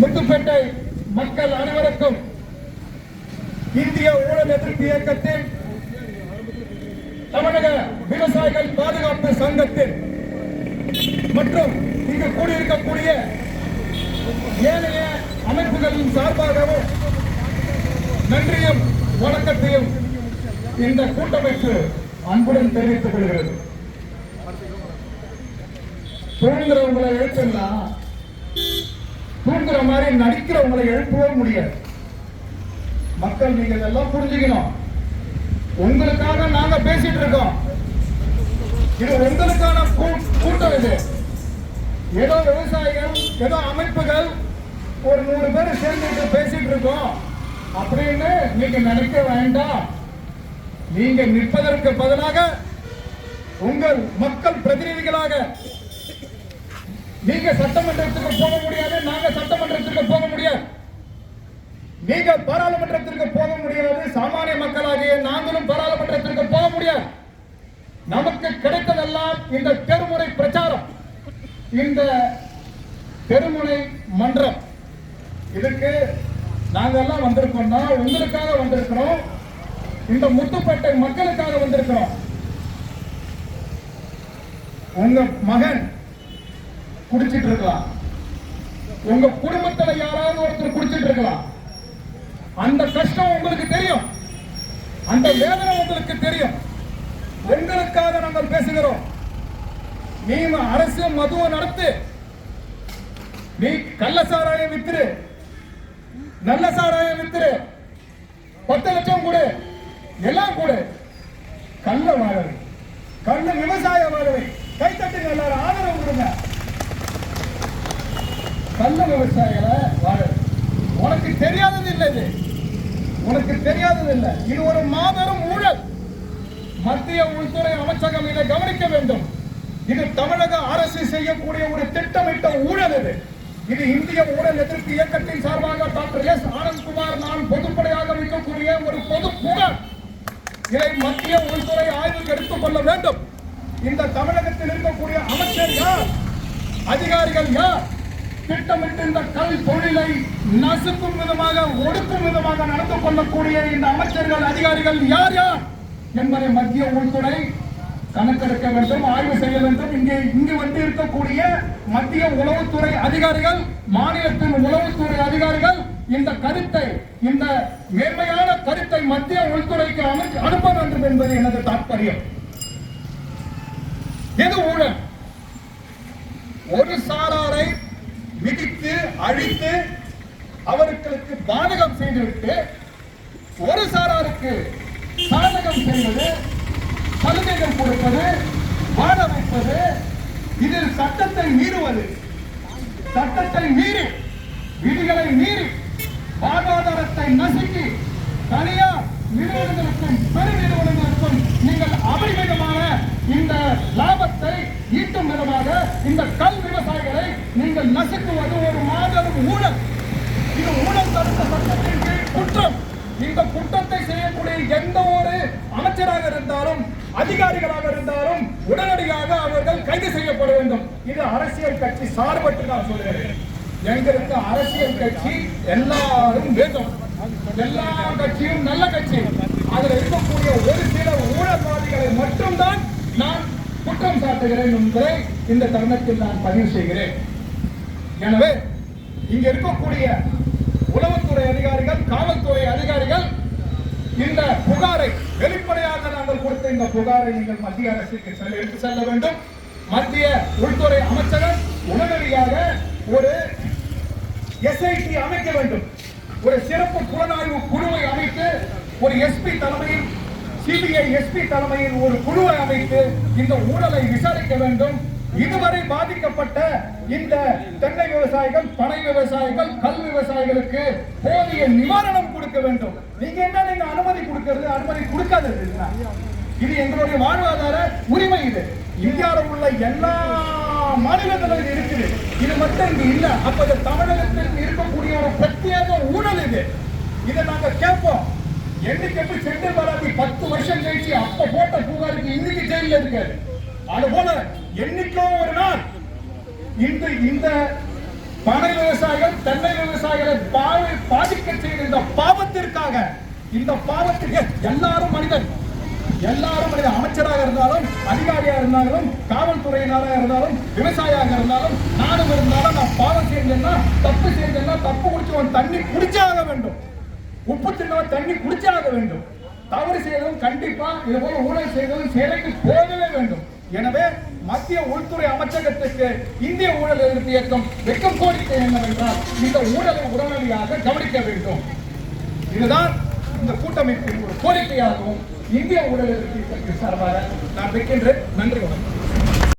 முத்துப்பேட்டை மக்கள் அனைவருக்கும் இந்திய ஊழல் எதிர்ப்பு இயக்கத்தின் தமிழக விவசாயிகள் பாதுகாப்பு சங்கத்தின் மற்றும் இங்கு கூடியிருக்கக்கூடிய ஏனைய அமைப்புகளின் சார்பாகவும் நன்றியும் வணக்கத்தையும் இந்த கூட்டமைப்பு அன்புடன் தெரிவித்துக் கொள்கிறது. தூங்குறவங்களை எழுப்புனா தூங்குற மாதிரி நடிக்கிறவங்களை எழுப்பவே முடியாது. மக்கள் நீங்க இதெல்லாம் புரிஞ்சுக்கணும். உங்களுக்காக நாங்க பேசிட்டு இருக்கோம். இது உங்களுக்கான கூட்டம் இது. ஏதோ விவசாயிகள் ஏதோ அமைப்புகள் ஒரு நூறு பேர் சேர்ந்துட்டு பேசிட்டு இருக்கோம். அப்படின்னு நீங்க நினைக்க வேண்டாம். நீங்க நிற்பதற்கு பதிலாக உங்கள் மக்கள் பிரதிநிதிகளாக நீங்க சட்டமன்றத்துக்கு போக முடியாது நாங்க சட்டமன்றத்துக்கு போக முடியாது. நீங்க பாராளுமன்றத்திற்கு போக முடியாது சாமானிய மக்களாகிய நாங்களும் பாராளுமன்றத்திற்கு போக முடியாது. நமக்கு கிடைத்ததெல்லாம் இந்த தெருமுறை பிரச்சாரம். இந்த தெருமுனை மன்றம். இதுக்கு நாங்கெல்லாம் வந்திருக்கோம்னா உங்களுக்காக வந்திருக்கிறோம். இந்த முத்துப்பேட்டை மக்களுக்காக வந்திருக்கிறோம். உங்க மகன் குடிச்சிட்டு இருக்கலாம் உங்க குடும்பத்துல யாராவது ஒருத்தர் குடிச்சிட்டு இருக்கலாம் அந்த கஷ்டம் உங்களுக்கு தெரியும். அந்த வேதனை உங்களுக்கு தெரியும். உங்களுக்காக நாங்கள் பேசுகிறோம். நீ அரசு மதுவை நடத்து. நீ கள்ள சாராயம் வித்துரு. நல்ல சாராயம் வித்துரு. பத்து லட்சம் கொடு. எல்லாம் கொடு. கள்ள வாழவை. கள்ள விவசாய வாழவை. கைத்தட்டுங்க எல்லாரும். ஆதரவு கொடுங்க. நல்ல விவசாயிகளை வாழ. உனக்கு தெரியாதது இல்லை இது. உனக்கு தெரியாதது இல்லை. இது ஒரு மாபெரும் ஊழல். மத்திய உள்துறை அமைச்சகம் இதை கவனிக்க வேண்டும். இது தமிழக அரசு செய்யக்கூடிய ஒரு திட்டமிட்ட ஊழல் இது. இது இந்திய ஊழல் எதிர்ப்பு இயக்கத்தின் சார்பாக டாக்டர் எஸ் ஆனந்த்குமார் நான் பொதுப்படையாக வைக்கக்கூடிய ஒரு பொது புகார் இதை மத்திய உள்துறை ஆய்வுக்கு எடுத்துக் கொள்ள வேண்டும். இந்த தமிழகத்தில் இருக்கக்கூடிய அமைச்சர் யார்? அதிகாரிகள் யார்? திட்டமிட்டு இந்த கல் தொழிலை நசுக்கும் விதமாக ஒடுக்கும் விதமாக நடந்து கொள்ளக்கூடிய இந்த அமைச்சர்கள் அதிகாரிகள் யார் யார் என்பதை மத்திய உள்துறை கணக்கெடுக்க வேண்டும் ஆய்வு செய்ய வேண்டும். இங்கே இங்கு வந்து இருக்கக்கூடிய மத்திய உளவுத்துறை அதிகாரிகள் மாநிலத்தின் உளவுத்துறை அதிகாரிகள் இந்த கருத்தை இந்த மேன்மையான கருத்தை மத்திய உள்துறைக்கு அனுப்ப வேண்டும் என்பது எனது தாற்பயம். எது ஊழல்? ஒரு சாராரை இடித்து அழித்து அவர்களுக்கு பாதகம் செய்துவிட்டு ஒரு சாராருக்கு சாதகம் செய்வது சலுகைகள் கொடுப்பது வாழ வைப்பது இதில் சட்டத்தை மீறுவது. சட்டத்தை மீறி விதிகளை மீறி வாழ்வாதாரத்தை நசுக்கி தனியார் நிறுவனங்களுக்கும் பெரு நிறுவனங்களுக்கும் நீங்கள் அபரிமிதமான இந்த லாபத்தை ஈட்டும் விதமாக இந்த கல் நீங்கள் நசுக்குவது ஒரு மாபெரும் ஊழல். இது ஊழல் தடுத்த சட்டத்தின் கீழ் குற்றம். இந்த குற்றத்தை செய்யக்கூடிய எந்த ஒரு அமைச்சராக இருந்தாலும் அதிகாரிகளாக இருந்தாலும் உடனடியாக அவர்கள் கைது செய்யப்பட வேண்டும். இது அரசியல் கட்சி சார்பட்டு நான் சொல்கிறேன் எங்களுக்கு அரசியல் கட்சி எல்லாரும் வேண்டும். எல்லா கட்சியும் நல்ல கட்சி. அதில் இருக்கக்கூடிய ஒரு சில ஊழல்வாதிகளை மட்டும்தான் நான் குற்றம் சாட்டுகிறேன் என்பதை இந்த தருணத்தில் நான் பதிவு செய்கிறேன். எனவே இங்க இருக்கக்கூடிய உளவுத்துறை அதிகாரிகள் காவல்துறை அதிகாரிகள் இந்த புகாரை வெளிப்படையாக நாங்கள் கொடுத்த இந்த புகாரை நீங்கள் மத்திய அரசுக்கு எடுத்து செல்ல வேண்டும். மத்திய உள்துறை அமைச்சகம் உடனடியாக ஒரு எஸ்ஐடி அமைக்க வேண்டும். ஒரு சிறப்பு புலனாய்வு குழுவை அமைத்து ஒரு எஸ்பி தலைமையில் சிபிஐ எஸ்பி தலைமையில் ஒரு குழுவை அமைத்து இந்த ஊழலை விசாரிக்க வேண்டும். இதுவரை பாதிக்கப்பட்ட இந்த தென்னை விவசாயிகள் பனை விவசாயிகள் கல் விவசாயிகளுக்கு போதிய நிவாரணம் கொடுக்க வேண்டும். நீங்க என்ன நீங்க அனுமதி கொடுக்கிறது அனுமதி கொடுக்காதது இது எங்களுடைய வாழ்வாதார உரிமை இது. இந்தியாவில் உள்ள எல்லா மாநிலங்களும் இருக்குது. இது மட்டும் இங்க இல்ல. அப்ப தமிழகத்தில் இருக்கக்கூடிய ஒரு பிரத்யேக ஊழல் இது. இதை நாங்க கேட்போம். என்னைக்கு எப்படி செந்தில் பாலாஜி பத்து வருஷம் கழிச்சு அப்ப போட்ட புகாருக்கு இன்னைக்கு ஜெயில இருக்காரு? அதுபோல எண்ணிக்கோ என்னைக்கோ ஒரு நாள் இன்று இந்த பனை விவசாயிகள் தென்னை விவசாயிகளை பாவை பாதிக்க செய்த இந்த பாவத்திற்காக இந்த பாவத்திற்கு எல்லாரும் மனிதன் எல்லாரும் மனித அமைச்சராக இருந்தாலும் அதிகாரியாக இருந்தாலும் காவல்துறையினராக இருந்தாலும் விவசாயியாக இருந்தாலும் நானும் இருந்தாலும் நான் பாவம் செஞ்சேன்னா தப்பு செஞ்சேன்னா தப்பு குடிச்சவன் தண்ணி குடிச்சாக வேண்டும். உப்பு தின்னவன் தண்ணி குடிச்சாக வேண்டும். தவறு செய்தவன் கண்டிப்பா இது போல ஊழல் செய்தவன் சேலைக்கு போகவே வேண்டும். எனவே மத்திய உள்துறை அமைச்சகத்திற்கு இந்திய ஊழல் எதிர்ப்பு இயக்கம் வெக்கம் கோரிக்கை என்னவென்றால் இந்த ஊழலை உடனடியாக கவனிக்க வேண்டும். இதுதான் இந்த கூட்டமைப்பின் ஒரு கோரிக்கையாகவும் இந்திய ஊழல் எதிர்ப்பு இயக்கத்தின் சார்பாக நான் வைக்கின்றேன். நன்றி வணக்கம்.